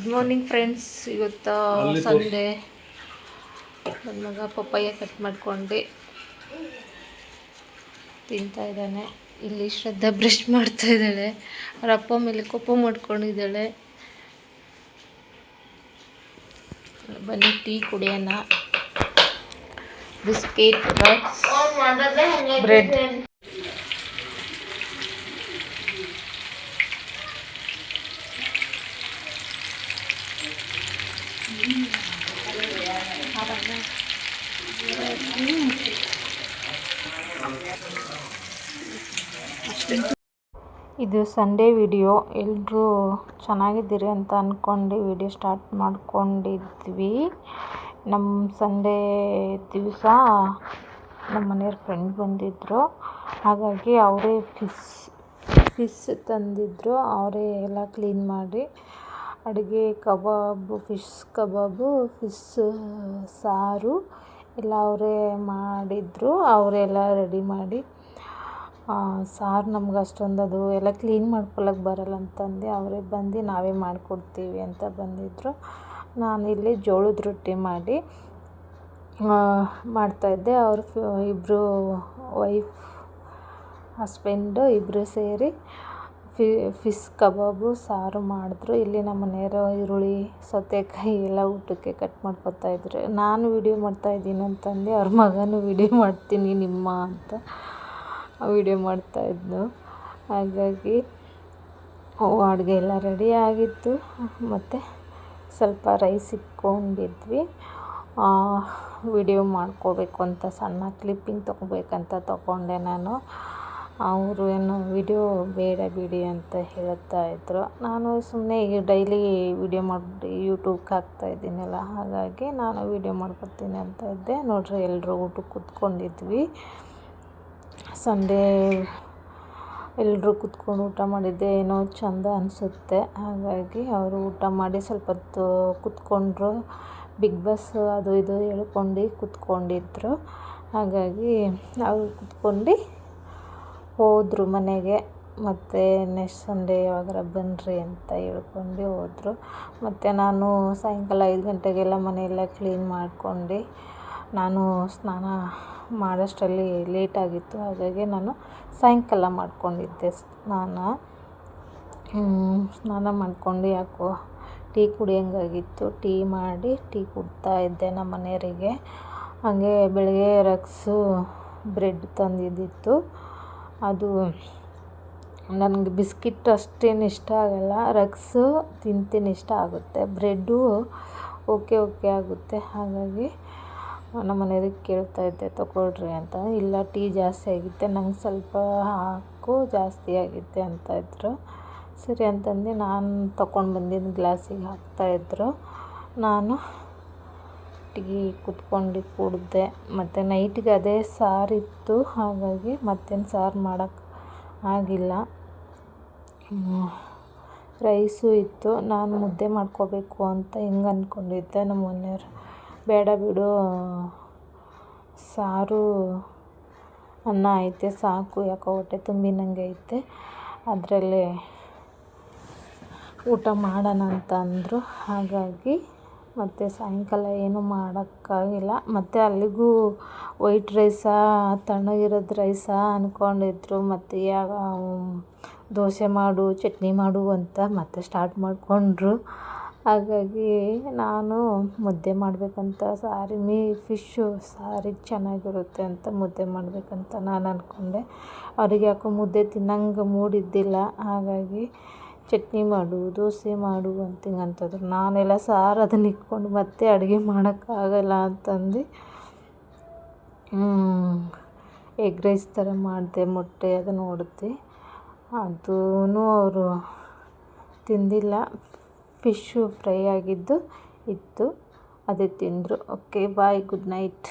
Good morning friends ಇವತ್ತು Sunday ನನ್ನ ಮಗ ಪಪ್ಪಾಯ ಕಟ್ ಮಾಡ್ಕೊಂಡು. ತಿಂತಾ ಇದ್ದಾನೆ. ಇಲ್ಲಿ ಶ್ರದ್ಧಾ ಬ್ರಷ್ ಮಾಡ್ತಾ ಇದ್ದಾಳೆ. ಅವ್ರ ಅಪ್ಪ ಮೇಲೆ ಕೊಪ್ಪ ಮಾಡ್ಕೊಂಡಿದ್ದಾಳೆ. ಬನ್ನಿ ಟೀ ಕುಡಿಯೋಣ. ಬಿಸ್ಕೆಟ್ ಬ್ರೆಡ್ ಇದು ಸಂಡೇ ವಿಡಿಯೋ. ಎಲ್ಲರೂ ಚೆನ್ನಾಗಿದ್ದೀರಿ ಅಂತ ಅಂದ್ಕೊಂಡು ವಿಡಿಯೋ ಸ್ಟಾರ್ಟ್ ಮಾಡ್ಕೊಂಡಿದ್ವಿ. ನಮ್ಮ ಸಂಡೇ ದಿವಸ ನಮ್ಮ ಮನೆಯವ್ರ ಫ್ರೆಂಡ್ ಬಂದಿದ್ದರು ಹಾಗಾಗಿ ಅವರೇ ಫಿಸ್ ಫಿಸ್ ತಂದಿದ್ದರು ಅವರೇ ಎಲ್ಲ ಕ್ಲೀನ್ ಮಾಡಿ ಅಡುಗೆ, ಕಬಾಬು, ಫಿಶ್ ಕಬಾಬು, ಫಿಶ್, ಸಾರು ಎಲ್ಲ ಅವರೇ ಮಾಡಿದರು. ಅವರೆಲ್ಲ ರೆಡಿ ಮಾಡಿ ಸಾರು ನಮ್ಗೆ ಅಷ್ಟೊಂದು ಅದು ಎಲ್ಲ ಕ್ಲೀನ್ ಮಾಡ್ಕೊಳ್ಳೋಕೆ ಬರಲ್ಲ ಅಂತಂದು. ಅವರೇ ಬಂದು ನಾವೇ ಮಾಡಿಕೊಡ್ತೀವಿ ಅಂತ ಬಂದಿದ್ದರು ನಾನಿಲ್ಲಿ ಜೋಳದ ರೊಟ್ಟಿ ಮಾಡಿ ಮಾಡ್ತಾಯಿದ್ದೆ ಅವರು ಇಬ್ಬರು ವೈಫ್ ಹಸ್ಬೆಂಡು ಇಬ್ಬರು ಸೇರಿ. ಫಿಸ್ ಕಬಾಬು, ಸಾರು ಮಾಡಿದ್ರು. ಇಲ್ಲಿ ನಮ್ಮ ಮನೆಯವರು ಈರುಳ್ಳಿ, ಸೌತೆಕಾಯಿ ಎಲ್ಲ ಊಟಕ್ಕೆ ಕಟ್ ಮಾಡ್ಕೊತಾ ಇದ್ರು. ನಾನು ವೀಡಿಯೋ ಮಾಡ್ತಾಯಿದ್ದೀನಿ ಅಂತಂದು ಅವ್ರ ಮಗನೂ ವೀಡಿಯೋ ಮಾಡ್ತೀನಿ ನಿಮ್ಮ ಅಂತ ವೀಡಿಯೋ ಮಾಡ್ತಾಯಿದ್ನು ಹಾಗಾಗಿ ಅಡುಗೆ ಎಲ್ಲ ರೆಡಿ ಆಗಿತ್ತು. ಮತ್ತು ಸ್ವಲ್ಪ ರೈಸ್ ಇಟ್ಕೊಂಡಿದ್ವಿ. ವಿಡಿಯೋ ಮಾಡ್ಕೋಬೇಕು ಅಂತ, ಸಣ್ಣ ಕ್ಲಿಪ್ಪಿಂಗ್ ತೊಗೋಬೇಕಂತ ತೊಗೊಂಡೆ ನಾನು. ಅವರು ಏನು ವಿಡಿಯೋ ಬೇಡ ಬಿಡಿ ಅಂತ ಹೇಳ್ತಾ ಇದ್ದರು ನಾನು ಸುಮ್ಮನೆ ಈಗ ಡೈಲಿ ವಿಡಿಯೋ ಮಾಡಿ ಯೂಟ್ಯೂಬ್ಗೆ ಹಾಕ್ತಾ ಇದ್ದೀನಲ್ಲ, ಹಾಗಾಗಿ ನಾನು ವಿಡಿಯೋ ಮಾಡ್ಕೊತೀನಿ ಅಂತ ಇದ್ದೆ. ನೋಡ್ರಿ ಎಲ್ಲರೂ ಊಟಕ್ಕೆ ಕೂತ್ಕೊಂಡಿದ್ವಿ. ಸಂಡೇ ಎಲ್ಲರೂ ಕೂತ್ಕೊಂಡು ಊಟ ಮಾಡಿದ್ದೆ. ಏನೋ ಚಂದ ಅನಿಸುತ್ತೆ. ಹಾಗಾಗಿ ಅವರು ಊಟ ಮಾಡಿ ಸ್ವಲ್ಪ ಹೊತ್ತು ಕೂತ್ಕೊಂಡ್ರು. ಬಿಗ್ ಬಾಸ್ ಅದು ಇದು ಹೇಳ್ಕೊಂಡು ಕೂತ್ಕೊಂಡಿದ್ರು. ಹಾಗಾಗಿ ನಾವು ಕೂತ್ಕೊಂಡು ಹೋದರು ಮನೆಗೆ, ಮತ್ತು ನೆಕ್ಸ್ಟ್ ಸಂಡೇ ಯಾವಾಗಾರ ಬನ್ನಿರಿ ಅಂತ ಹೇಳ್ಕೊಂಡು ಹೋದರು. ಮತ್ತು ನಾನು ಸಾಯಂಕಾಲ ಐದು ಗಂಟೆಗೆಲ್ಲ ಮನೆಯೆಲ್ಲ ಕ್ಲೀನ್ ಮಾಡ್ಕೊಂಡು ನಾನು ಸ್ನಾನ ಮಾಡೋಷ್ಟರಲ್ಲಿ ಲೇಟಾಗಿತ್ತು ಹಾಗಾಗಿ ನಾನು ಸಾಯಂಕಾಲ ಮಾಡ್ಕೊಂಡಿದ್ದೆ ಸ್ನಾನ. ಸ್ನಾನ ಮಾಡ್ಕೊಂಡು ಯಾಕೋ ಟೀ ಕುಡಿಯಂಗಾಗಿತ್ತು. ಟೀ ಮಾಡಿ ಟೀ ಕುಡ್ತಾ ಇದ್ದೆ ನಮ್ಮ ಮನೆಯವರಿಗೆ. ಹಾಗೆ ಬೆಳಗ್ಗೆ ರಕ್ಸು ಬ್ರೆಡ್ ತಂದಿದ್ದಿತ್ತು. ಅದು ನನಗೆ ಬಿಸ್ಕಿಟ್ ಅಷ್ಟೇನು ಇಷ್ಟ ಆಗಲ್ಲ. ರಗ್ಸು ತಿಂತೀನಿ ಇಷ್ಟ ಆಗುತ್ತೆ. ಬ್ರೆಡ್ಡು ಓಕೆ ಓಕೆ ಆಗುತ್ತೆ. ಹಾಗಾಗಿ ನಮ್ಮ ಮನೆಯವ್ರಿಗೆ ಕೇಳ್ತಾ ಇದ್ದೆ, ತೊಗೊಳ್ರಿ ಅಂತ. ಇಲ್ಲ, ಟೀ ಜಾಸ್ತಿ ಆಗಿತ್ತೆ. ನಂಗೆ ಸ್ವಲ್ಪ ಹಾಕು, ಜಾಸ್ತಿ ಆಗಿತ್ತೆ ಅಂತ ಇದ್ದರು ಸರಿ ಅಂತಂದು ನಾನು ತೊಗೊಂಡು ಬಂದಿದ್ದು ಗ್ಲಾಸಿಗೆ ಹಾಕ್ತಾಯಿದ್ರು ನಾನು ಟೀ ಕುತ್ಕೊಂಡು ಕುಡಿದೆ ಮತ್ತು ನೈಟಿಗೆ ಅದೇ ಸಾರಿತ್ತು ಹಾಗಾಗಿ ಮತ್ತೇನು ಸಾರು ಮಾಡೋಕ್ಕೆ ಆಗಿಲ್ಲ. ರೈಸು ಇತ್ತು. ನಾನು ಮುದ್ದೆ ಮಾಡ್ಕೋಬೇಕು ಅಂತ ಹಿಂಗೆ ಅಂದ್ಕೊಂಡಿದ್ದೆ ನಮ್ಮ ಮನೆಯವ್ರು. ಬೇಡ ಬಿಡು, ಸಾರು ಅನ್ನ ಐತೆ, ಸಾಕು. ಯಾಕೋ ಹೊಟ್ಟೆ ತುಂಬಿನಂಗೆ ಐತೆ. ಅದರಲ್ಲೇ ಊಟ ಮಾಡೋಣ ಅಂತ ಅಂದರು. ಹಾಗಾಗಿ ಮತ್ತು ಸಾಯಂಕಾಲ ಏನೂ ಮಾಡೋಕ್ಕಾಗಿಲ್ಲ. ಮತ್ತು ಅಲ್ಲಿಗೂ ವೈಟ್ ರೈಸಾ, ತಣ್ಣಗಿರೋದು ರೈಸಾ ಅಂದ್ಕೊಂಡಿದ್ರು ಮತ್ತು ಯಾವ ದೋಸೆ ಮಾಡು, ಚಟ್ನಿ ಮಾಡು ಅಂತ ಮತ್ತೆ ಸ್ಟಾರ್ಟ್ ಮಾಡಿಕೊಂಡ್ರು. ಹಾಗಾಗಿ ನಾನು ಮುದ್ದೆ ಮಾಡಬೇಕಂತ, ಸಾರಿ, ಮೀ ಫಿಶ್ಶು ಸಾರಿ ಚೆನ್ನಾಗಿರುತ್ತೆ ಅಂತ ಮುದ್ದೆ ಮಾಡಬೇಕಂತ ನಾನು ಅಂದ್ಕೊಂಡೆ ಅವ್ರಿಗೆ ಯಾಕೋ ಮುದ್ದೆ ತಿನ್ನಂಗೆ ಮೂಡಿದ್ದಿಲ್ಲ ಹಾಗಾಗಿ ಚಟ್ನಿ ಮಾಡು, ದೋಸೆ ಮಾಡು ಅಂತ ಹಿಂಗಂತಂದ್ರು ನಾನೆಲ್ಲ ಸಾರು ಅದನ್ನ ಇಟ್ಕೊಂಡು ಮತ್ತೆ ಅಡುಗೆ ಮಾಡೋಕ್ಕಾಗಲ್ಲ ಅಂತಂದು ಎಗ್ ರೈಸ್ ಥರ ಮಾಡಿದೆ, ಮೊಟ್ಟೆ ಅದು ನೋಡಿದೆ. ಅದೂ ಅವರು ತಿಂದಿಲ್ಲ. ಫಿಶ್ಶು ಫ್ರೈ ಆಗಿದ್ದು ಇತ್ತು. ಅದೇ ತಿಂದರು. Okay bye good night